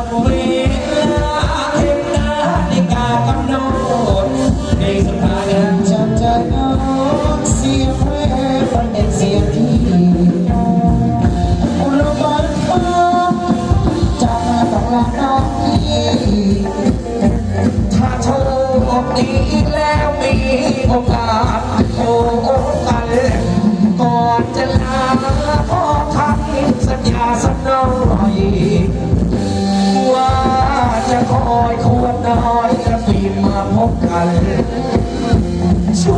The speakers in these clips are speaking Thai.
ดเวลาเข็มาฬิกากำหนดเพสุดท้ายนะจำใจน้เสียเพลนเสียดีอุลบันจากต้องลาหนี้ถ้าเธอบอกแล้วมีโอกาสโทรกันก่อนจะลาขอคำสัญญาสักหน่อย ออยควรน้อยจะปีนมาพบกันชั่ว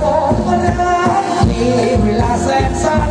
โมงก็นานมีเวลาแสนสั้น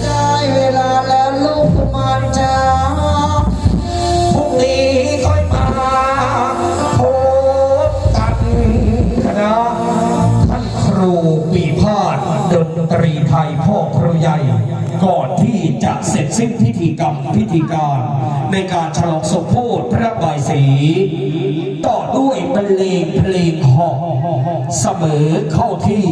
ได้เวลาแล้วลูกมาจ้าพรุ่งนี้ค่อยมาพบกันคณะท่านครูปีพาดดนตรีไทยพ่อครูใหญ่ ก่อนที่จะเสร็จสิ้นพิธีกรรมพิธีการ ในการฉลองสมโภชพระบายสี ต่อด้วยบรรเลงเพลงหอเสมอเข้าที่